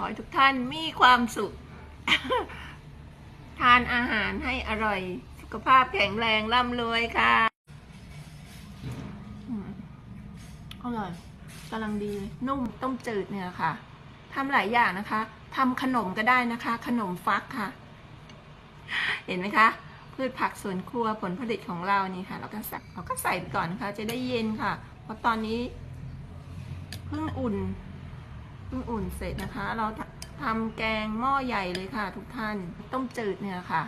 ขอให้ทุกท่านมีความสุข ทานอาหารให้อร่อย สุขภาพแข็งแรงร่ำรวยค่ะอร่อยกำลังดีนุ่มต้มจืดเนี่ยค่ะทำหลายอย่างนะคะทำขนมก็ได้นะคะ ขนมฟักค่ะ เห็นไหมคะ พืชผักสวนครัวผลผลิตของเรานี่ค่ะ เราก็ใส่เราก็ใส่ไปก่อนนะคะจะได้เย็นค่ะ เพราะตอนนี้เพิ่งอุ่น เพิ่งอุ่นเสร็จนะคะ เราทำแกงหม้อใหญ่เลยค่ะ ทุกท่านต้มจืดเนี่ยค่ะ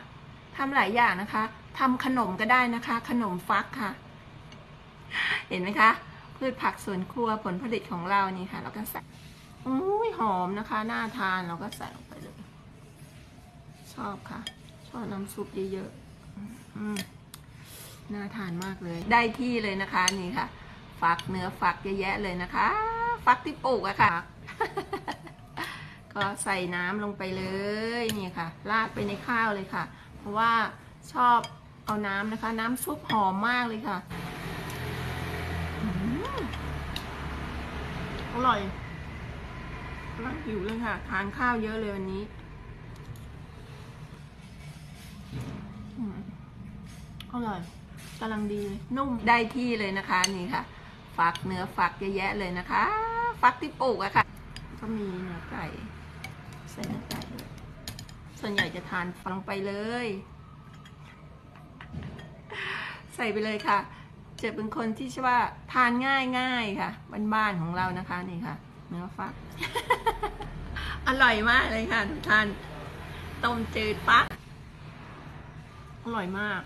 ทำหลายอย่างนะคะทำขนมก็ได้นะคะ ขนมฟักค่ะ เห็นไหมคะ พืชผักสวนครัวผลผลิตของเรานี่ค่ะ เราก็ใส่อุ้ยหอมนะคะน่าทานเราก็ใส่ลงไปเลย ชอบค่ะ ชอบน้ำซุปเยอะๆน่าทานมากเลย ได้ที่เลยนะคะนี่ค่ะ ฟักเนื้อฟักเยอะแยะเลยนะคะ ฟักที่ปลูกอะค่ะ ก็ใส่น้ำลงไปเลยนี่ค่ะราดไปในข้าวเลยค่ะ เพราะว่าชอบเอาน้ำนะคะ น้ำซุปหอมมากเลยค่ะอร่อยกำลังหิวเลยค่ะ ทานข้าวเยอะเลยวันนี้ อร่อยกำลังดีเลยนุ่มได้ที่เลยนะคะ นี่ค่ะฟักเนื้อฟักเยอะแยะเลยนะคะฟักที่ปลูกอะค่ะ ก็มีเนื้อไก่ ใส่เนื้อไก่ด้วยส่วนใหญ่จะทานฟังไปเลย ใส่ไปเลยค่ะ จะเป็นคนที่ชื่อว่าทานง่ายง่ายๆค่ะบ้านๆของเรานะคะนี่ค่ะ เนื้อฟัก อร่อยมากเลยค่ะทุกท่านต้มจืดฟัก อร่อยมาก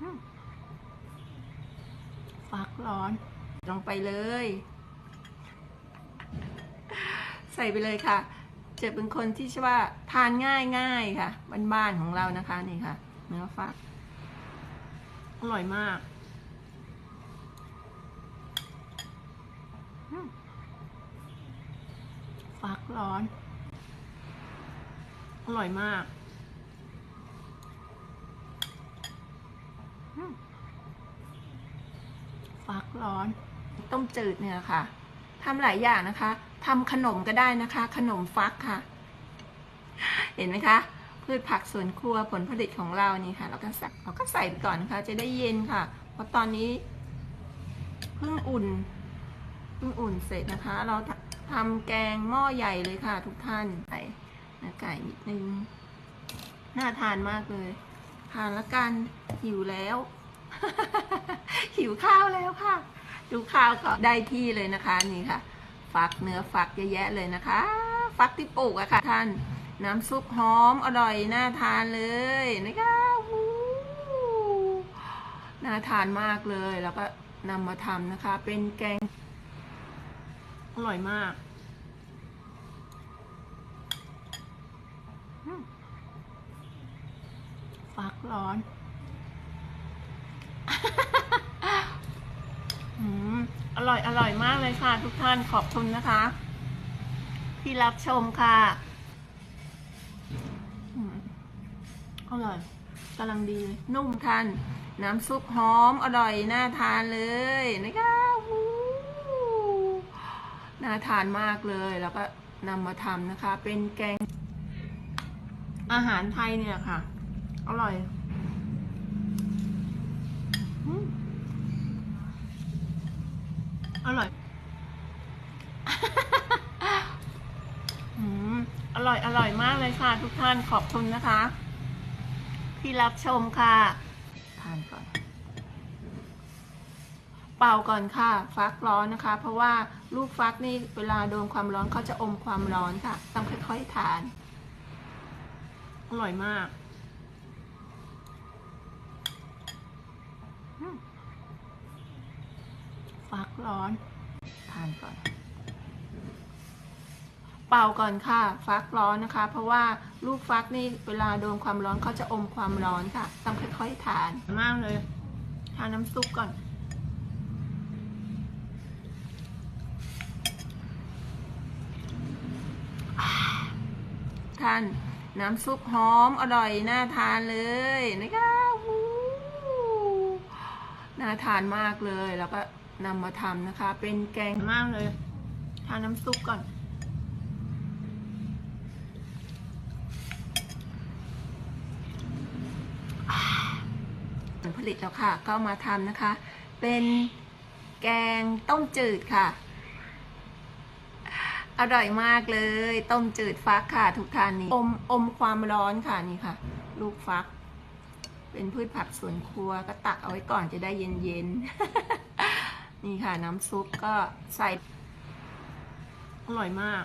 อืมฟักร้อน ลงไปเลย ใส่ไปเลยค่ะ จะเป็นคนที่ชื่อว่าทานง่ายง่ายค่ะบ้านๆของเรานะคะนี่ค่ะ เนื้อฟักอร่อยมากฟักร้อน อร่อยมากฟักร้อน ต้มจืดเนี่ยค่ะทำหลายอย่างนะคะทำขนมก็ได้นะคะ ขนมฟักค่ะ เห็นไหมคะ พืชผักสวนครัวผลผลิตของเรานี่ค่ะ เราก็ใส่เราก็ใส่ไปก่อนนะคะจะได้เย็นค่ะ เพราะตอนนี้เพิ่งอุ่นเพิ่งอุ่นเสร็จนะคะ เราทำแกงหม้อใหญ่เลยค่ะ ทุกท่านใส่เนื้อไก่นิดนึงน่าทานมากเลยทานแล้วกันหิวแล้ว หิวข้าวแล้วค่ะ ดูข้าวก็ได้ที่เลยนะคะนี่ค่ะ ฟักเนื้อฟักเยอะแยะเลยนะคะ ฟักที่ปลูกอะค่ะท่าน น้ำซุปหอมอร่อยน่าทานเลยนะคะวู้น่าทานมากเลยแล้วก็นำมาทำนะคะ เป็นแกง อร่อยมากฟักร้อน อืม อร่อยอร่อยมากเลยค่ะ ทุกท่านขอบคุณนะคะ ที่รับชมค่ะอร่อยกำลังดีเลยนุ่มทานน้ำซุปหอมอร่อยน่าทานเลยนะคะน่าทานมากเลยแล้วก็นำมาทำนะคะ เป็นแกง อาหารไทยเนี่ยค่ะ อร่อย อืม อร่อย อืม อร่อย อร่อยมากเลยค่ะ ทุกท่านขอบคุณนะคะ ที่รับชมค่ะ ทานก่อน เป่าก่อนค่ะ ฟักร้อนนะคะ เพราะว่าลูกฟักนี่เวลาโดนความร้อนเขาจะอมความร้อนค่ะ ต้องค่อยๆทาน อร่อยมากอืม ฟักร้อน ทานก่อน เป่าก่อนค่ะ ฟักร้อนนะคะ เพราะว่าลูกฟักนี่เวลาโดนความร้อนเขาจะอมความร้อนค่ะ ต้องค่อยๆทาน มากเลย ทานน้ำซุปก่อนท่านน้ำซุปหอมอร่อยน่าทานเลยนะคะวู้น่าทานมากเลยแล้วก็ นำมาทำนะคะ เป็นแกงมากเลยทานน้ำซุปก่อน ผลผลิตแล้วค่ะ ก็มาทำนะคะ เป็นแกงต้มจืดค่ะ อร่อยมากเลย ต้มจืดฟักค่ะทุกท่านนี่อมอมความร้อนค่ะนี่ค่ะ ลูกฟัก เป็นพืชผักสวนครัวก็ตักเอาไว้ก่อนจะได้เย็นๆ นี่ค่ะน้ำซุปก็ใส่อร่อยมาก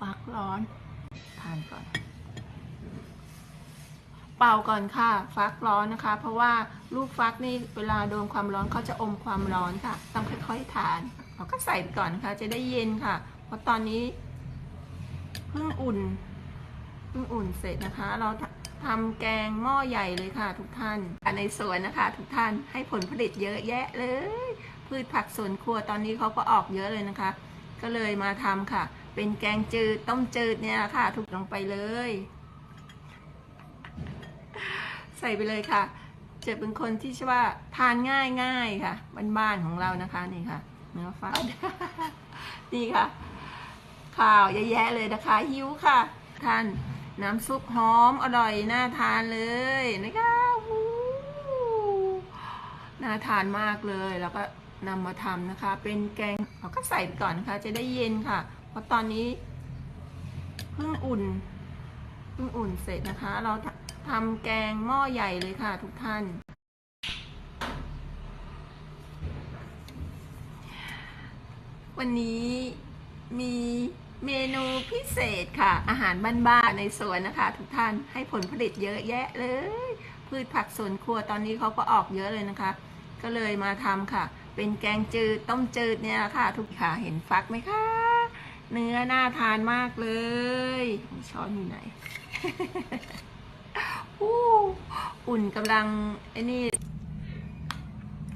ฟักร้อน ทานก่อน เป่าก่อนค่ะ ฟักร้อนนะคะ เพราะว่าลูกฟักนี่เวลาโดนความร้อนเขาจะอมความร้อนค่ะ ต้องค่อยๆทานเราก็ใส่ก่อนนะคะจะได้เย็นค่ะ เพราะตอนนี้เพิ่งอุ่นเพิ่งอุ่นเสร็จนะคะ เรา ทำแกงหม้อใหญ่เลยค่ะทุกท่านในสวนนะคะ ทุกท่านให้ผลผลิตเยอะแยะเลย พืชผักสวนครัวตอนนี้เขาก็ออกเยอะเลยนะคะ ก็เลยมาทำค่ะ เป็นแกงจืดต้มจืดเนี่ยะค่ะ ถูกลงไปเลย ใส่ไปเลยค่ะจะเป็นคนที่ชื่อว่าทานง่ายง่ายค่ะบ้านๆของเรานะคะนี่ค่ะเนื้อฟ้านี่ค่ะ ข่าวเยอะแยะเลยนะคะหิวค่ะ ท่าน น้ำซุปหอมอร่อยน่าทานเลยนะคะน่าทานมากเลยแล้วก็นำมาทำนะคะ เป็นแกงเราก็ใส่ก่อนนะคะจะได้เย็นค่ะ เพราะตอนนี้เพิ่งอุ่นเพิ่งอุ่นเสร็จนะคะ เราทำแกงหม้อใหญ่เลยค่ะ ทุกท่าน วันนี้มี เมนูพิเศษค่ะ อาหารบ้านๆในสวนนะคะ ทุกท่านให้ผลผลิตเยอะแยะเลย พืชผักสวนครัวตอนนี้เขาก็ออกเยอะเลยนะคะ ก็เลยมาทำค่ะ เป็นแกงจืดต้มจืดเนี่ยค่ะ ทุกค่ะเห็นฟักไหมคะ เนื้อน่าทานมากเลยช้อนอยู่ไหนอู้อุ่นกำลังไอ้นี่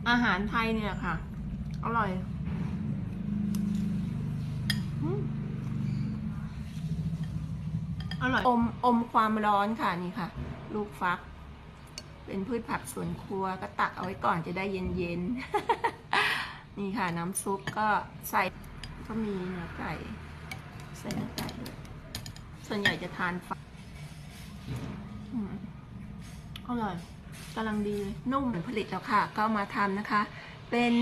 อาหารไทยเนี่ยค่ะ อร่อยอืม อร่อย อมอมความร้อนค่ะนี่ค่ะ ลูกฟัก เป็นพืชผักสวนครัวก็ตักเอาไว้ก่อนจะได้เย็นๆ นี่ค่ะน้ำซุปก็ใส่ก็มีเนื้อไก่ ใส่เนื้อไก่ด้วยส่วนใหญ่จะทานฟักอืมอร่อยกำลังดีนุ่มผลิตแล้วค่ะ ก็มาทำนะคะ เป็น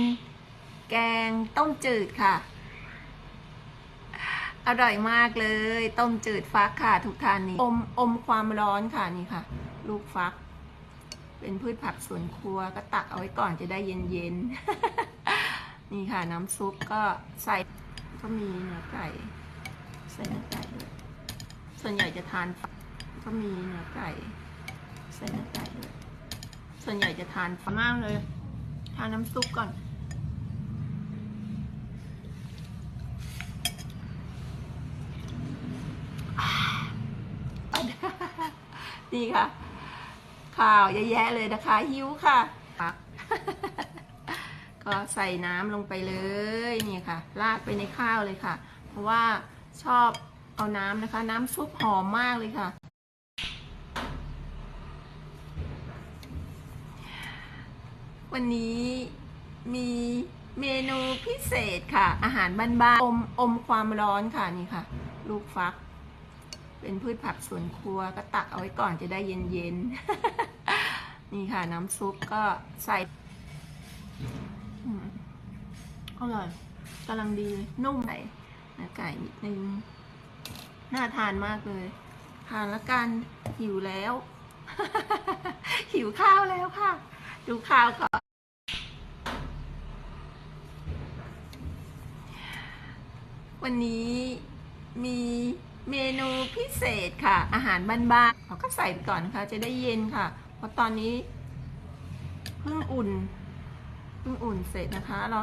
แกงต้มจืดค่ะ อร่อยมากเลย ต้มจืดฟักค่ะ ทุกท่านนี่อมอมความร้อนค่ะนี่ค่ะ ลูกฟัก เป็นพืชผักสวนครัวก็ตักเอาไว้ก่อนจะได้เย็นๆ นี่ค่ะน้ำซุปก็ใส่ก็มีเนื้อไก่ใส่เนื้อไก่ด้วยส่วนใหญ่จะทานฟักก็มีเนื้อไก่ใส่เนื้อไก่ด้วยส่วนใหญ่จะทานมากเลย ทานน้ำซุปก่อน นี่ค่ะ ข่าวเยอะแยะเลยนะคะ หิวค่ะปักก็ใส่น้ำลงไปเลยนี่ค่ะราดไปในข้าวเลยค่ะ เพราะว่าชอบเอาน้ำนะคะ น้ำซุปหอมมากเลยค่ะวันนี้มีเมนูพิเศษค่ะ อาหารบ้านๆอมอมความร้อนค่ะนี่ค่ะ ลูกฟัก เป็นพืชผักสวนครัวก็ตักเอาไว้ก่อนจะได้เย็นๆ นี่ค่ะน้ำซุปก็ใส่อร่อยกำลังดีนุ่มใส่เนื้อไก่นิดนึง น่าทานมากเลย ทานล้วกันหิวแล้ว หิวข้าวแล้วค่ะ ดูข้าวก่อน วันนี้มี เมนูพิเศษค่ะ อาหารบ้านๆเราก็ใส่ไปก่อนนะคะ จะได้เย็นค่ะ เพราะตอนนี้เพิ่งอุ่นเพิ่งอุ่นเสร็จนะคะ เรา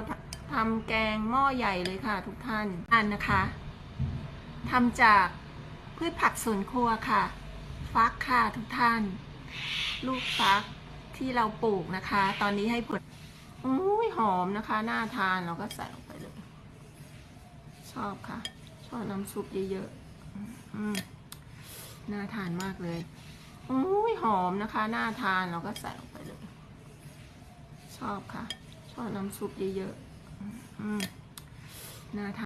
ทำแกงหม้อใหญ่เลยค่ะ ทุกท่านอันนะคะทำจากพืชผักสวนครัวค่ะ ฟักค่ะทุกท่าน ลูกฟักที่เราปลูกนะคะ ตอนนี้ให้ผลอุ้ยหอมนะคะ น่าทานเราก็ใส่ลงไปเลย ชอบค่ะ ชอบน้ำซุปเยอะๆ น่าทานมากเลยอุ้ยหอมนะคะ น่าทานเราก็ใส่ลงไปเลย ชอบค่ะ ชอบน้ำซุปเยอะๆอืมน่าทาน